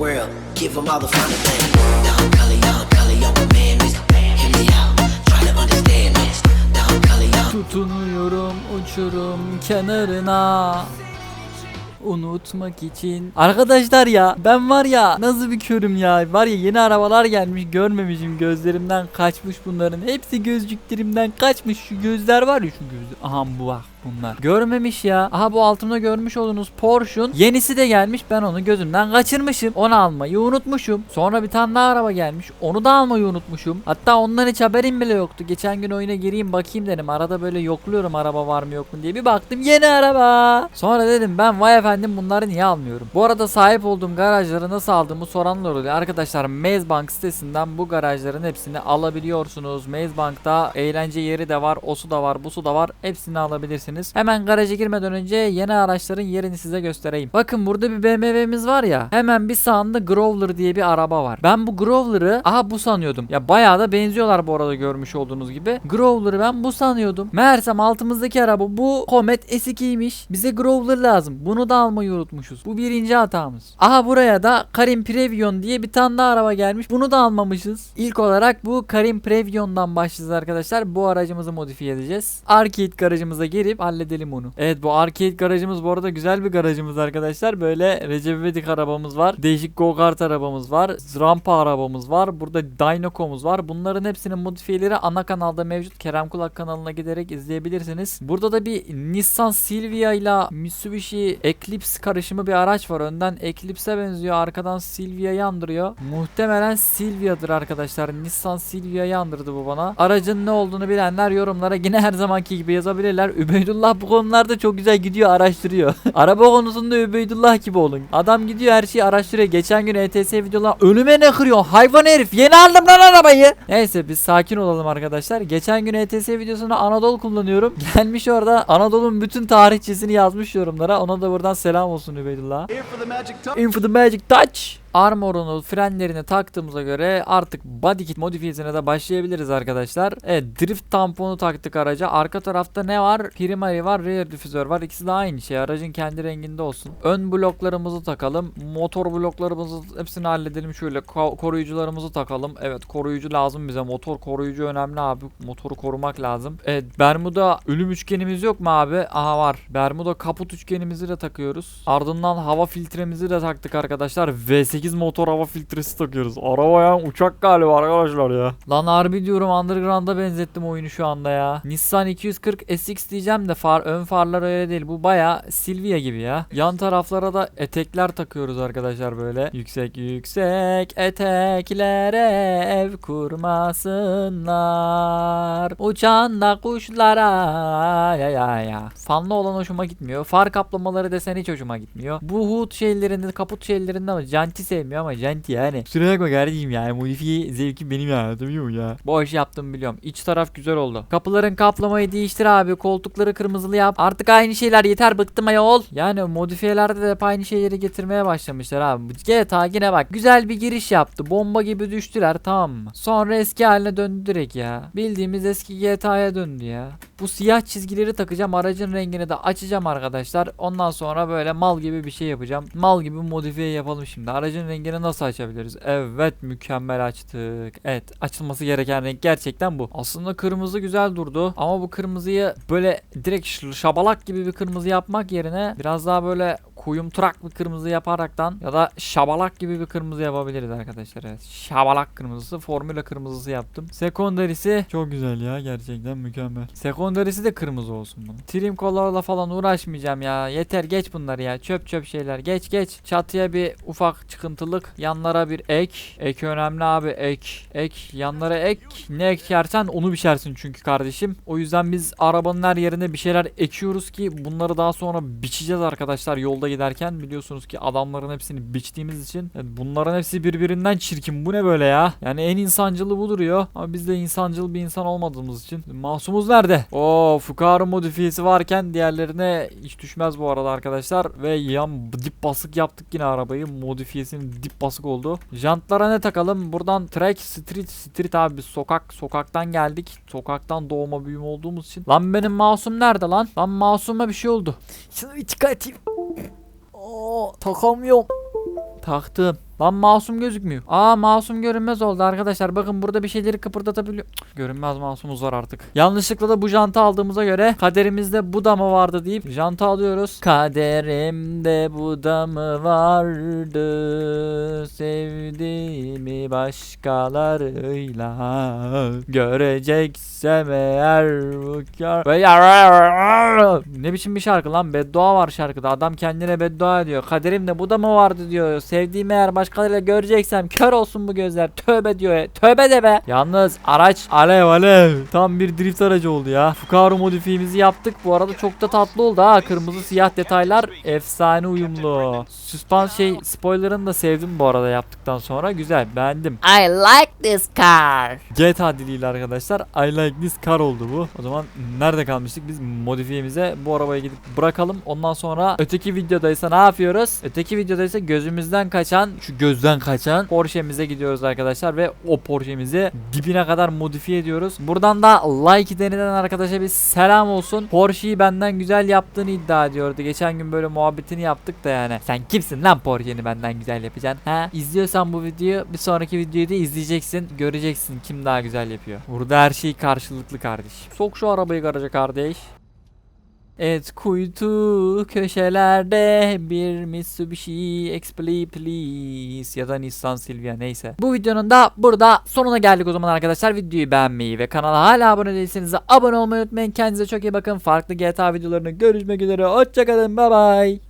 world. Give them all the finer things. Don Corleone, Corleone, man, Mr. Hear me out. Try to understand this. Don Corleone. Tutunuyorum uçurum kenarına unutmak için. Arkadaşlar ya ben var ya nasıl bir körüm ya. Var ya yeni arabalar gelmiş görmemişim gözlerimden kaçmış bunların. Hepsi gözcüklerimden kaçmış. Şu gözler var ya şu göz. Aha bu bak bunlar. Görmemiş ya. Aha bu altımda görmüş olduğunuz Porsche'un yenisi de gelmiş. Ben onu gözümden kaçırmışım. Onu almayı unutmuşum. Sonra bir tane daha araba gelmiş. Onu da almayı unutmuşum. Hatta ondan hiç haberim bile yoktu. Geçen gün oyuna gireyim bakayım dedim. Arada böyle yokluyorum araba var mı yok mu diye. Bir baktım yeni araba. Sonra dedim ben vay efendim bunları niye almıyorum? Bu arada sahip olduğum garajları nasıl aldığımı soranlar oluyor. Arkadaşlar Mazebank sitesinden bu garajların hepsini alabiliyorsunuz. Mazebank'ta eğlence yeri de var. O su da var. Bu su da var. Hepsini alabilirsiniz. Hemen garaja girmeden önce yeni araçların yerini size göstereyim. Bakın burada bir BMW'miz var ya. Hemen bir sağında Growler diye bir araba var. Ben bu Growler'ı aha bu sanıyordum. Ya bayağı da benziyorlar bu arada görmüş olduğunuz gibi. Growler'ı ben bu sanıyordum. Meğersem altımızdaki araba bu Comet S2'ymiş. Bize Growler lazım. Bunu da almayı unutmuşuz. Bu birinci hatamız. Aha buraya da Karim Previon diye bir tane daha araba gelmiş. Bunu da almamışız. İlk olarak bu Karim Previon'dan başlayacağız arkadaşlar. Bu aracımızı modifiye edeceğiz. Arcade garajımıza girip halledelim onu. Evet bu arcade garajımız bu arada güzel bir garajımız arkadaşlar. Böyle Recep İvedik arabamız var. Değişik go-kart arabamız var. Rampa arabamız var. Burada Dynaco'muz var. Bunların hepsinin modifiyeleri ana kanalda mevcut. Kerem Kulak kanalına giderek izleyebilirsiniz. Burada da bir Nissan Silvia ile Mitsubishi Eclipse karışımı bir araç var. Önden Eclipse'e benziyor. Arkadan Silvia'yı andırıyor. Muhtemelen Silvia'dır arkadaşlar. Nissan Silvia'yı andırdı bu bana. Aracın ne olduğunu bilenler yorumlara yine her zamanki gibi yazabilirler. Übeydullah bu konularda çok güzel gidiyor araştırıyor. Araba konusunda Übeydullah gibi olun. Adam gidiyor her şeyi araştırıyor. Geçen gün ETS videolar önüme ne kırıyor? Hayvan herif. Yeni aldım lan arabayı. Neyse biz sakin olalım arkadaşlar. Geçen gün ETS videosunda Anadolu kullanıyorum. Gelmiş orada Anadolu'nun bütün tarihçesini yazmış yorumlara. Ona da buradan selam olsun Übeydullah. In for the magic touch. Armor'unu frenlerini taktığımıza göre artık body kit modifiyesine de başlayabiliriz arkadaşlar. Evet drift tamponu taktık araca. Arka tarafta ne var? Primary var, rear difüzör var. İkisi de aynı şey. Aracın kendi renginde olsun. Ön bloklarımızı takalım. Motor bloklarımızı hepsini halledelim. Şöyle ko- koruyucularımızı takalım. Evet koruyucu lazım bize. Motor koruyucu önemli abi. Motoru korumak lazım. Evet Bermuda ölüm üçgenimiz yok mu abi? Aha var. Bermuda kaput üçgenimizi de takıyoruz. Ardından hava filtremizi de taktık arkadaşlar. V8 motor hava filtresi takıyoruz. Araba ya uçak galiba arkadaşlar ya. Lan harbi diyorum Underground'a benzettim oyunu şu anda ya. Nissan 240 SX diyeceğim de far ön farlar öyle değil. Bu baya Silvia gibi ya. Yan taraflara da etekler takıyoruz arkadaşlar böyle. Yüksek yüksek eteklere ev kurmasınlar. Uçan da kuşlara ya ya ya. Fanlı olan hoşuma gitmiyor. Far kaplamaları desen hiç hoşuma gitmiyor. Bu hood şeylerinde kaput şeylerinde ama janti sevmiyor ama janti yani. Kusura bakma kardeşim yani modifiye zevki benim yani anlatabiliyor muyum ya? İşi yaptım biliyorum. İç taraf güzel oldu. Kapıların kaplamayı değiştir abi. Koltukları kırmızılı yap. Artık aynı şeyler yeter bıktım ayol. Yani modifiyelerde de hep aynı şeyleri getirmeye başlamışlar abi. GTA yine bak güzel bir giriş yaptı. Bomba gibi düştüler tamam mı? Sonra eski haline döndü direkt ya. Bildiğimiz eski GTA'ya döndü ya. Bu siyah çizgileri takacağım. Aracın rengini de açacağım arkadaşlar. Ondan sonra böyle mal gibi bir şey yapacağım. Mal gibi modifiye yapalım şimdi. Aracın rengini nasıl açabiliriz? Evet mükemmel açtık. Evet açılması gereken renk gerçekten bu. Aslında kırmızı güzel durdu. Ama bu kırmızıyı böyle direkt şabalak gibi bir kırmızı yapmak yerine biraz daha böyle kuyumturak bir kırmızı yaparaktan ya da şabalak gibi bir kırmızı yapabiliriz arkadaşlar. Evet. Şabalak kırmızısı, formüla kırmızısı yaptım. Sekondarisi çok güzel ya gerçekten mükemmel. Sekondarisi de kırmızı olsun bunun. Trim color'la falan uğraşmayacağım ya. Yeter geç bunları ya. Çöp çöp şeyler. Geç geç. Çatıya bir ufak çıkıntılık. Yanlara bir ek. Ek önemli abi ek. Ek. Yanlara ek. Ne ekersen onu biçersin çünkü kardeşim. O yüzden biz arabanın her yerine bir şeyler ekiyoruz ki bunları daha sonra biçeceğiz arkadaşlar yolda giderken. Biliyorsunuz ki adamların hepsini biçtiğimiz için evet, bunların hepsi birbirinden çirkin. Bu ne böyle ya? Yani en insancılı bu duruyor. Ama biz de insancıl bir insan olmadığımız için. Masumuz nerede? Oo Fukaru modifiyesi varken diğerlerine hiç düşmez bu arada arkadaşlar. Ve yan dip basık yaptık yine arabayı. Modifiyesinin dip basık oldu. Jantlara ne takalım? Buradan track street street abi biz sokak sokaktan geldik. Sokaktan doğma büyüme olduğumuz için. Lan benim masum nerede lan? Lan masuma bir şey oldu. Şunu bir çıkartayım. Oo takamıyorum. Taktım. Lan masum gözükmüyor. Aa masum görünmez oldu arkadaşlar. Bakın burada bir şeyleri kıpırdatabiliyor. Görünmez masumuz var artık. Yanlışlıkla da bu jantı aldığımıza göre kaderimizde bu da mı vardı deyip jantı alıyoruz. Kaderimde bu da mı vardı? Sevdiğimi başkalarıyla göreceksem eğer bu kar... Ne biçim bir şarkı lan? Beddua var şarkıda. Adam kendine beddua ediyor. Kaderimde bu da mı vardı diyor. Sevdiğimi eğer başkalarıyla göreceksem kör olsun bu gözler. Tövbe diyor. Tövbe de be. Yalnız araç alev alev. Tam bir drift aracı oldu ya. Fukaru modifiyemizi yaptık. Bu arada çok da tatlı oldu ha. Kırmızı siyah detaylar efsane uyumlu. Süspans şey spoilerını da sevdim bu arada yaptıktan sonra. Güzel beğendim. I like this car. GTA diliyle arkadaşlar I like this car oldu bu. O zaman nerede kalmıştık? Biz modifiyemize bu arabaya gidip bırakalım. Ondan sonra öteki videodaysa ne yapıyoruz? Öteki videodaysa gözümüzden kaçan, şu gözden kaçan Porsche'mize gidiyoruz arkadaşlar ve o Porsche'mizi dibine kadar modifiye ediyoruz. Buradan da like denilen arkadaşa bir selam olsun. Porsche'yi benden güzel yaptığını iddia ediyordu. Geçen gün böyle muhabbetini yaptık da yani. Sen kimsin lan Porsche'ni benden güzel yapacaksın? Ha? İzliyorsan bu videoyu bir sonraki videoyu da izleyeceksin. Göreceksin kim daha güzel yapıyor. Burada her şey karşılıklı kardeş. Sok şu arabayı garaja kardeş. Evet kuytu köşelerde bir Mitsubishi X-Play please ya da Nissan Silvia neyse. Bu videonun da burada sonuna geldik o zaman arkadaşlar. Videoyu beğenmeyi ve kanala hala abone değilseniz de abone olmayı unutmayın. Kendinize çok iyi bakın. Farklı GTA videolarını görüşmek üzere. Hoşçakalın. Bye bye.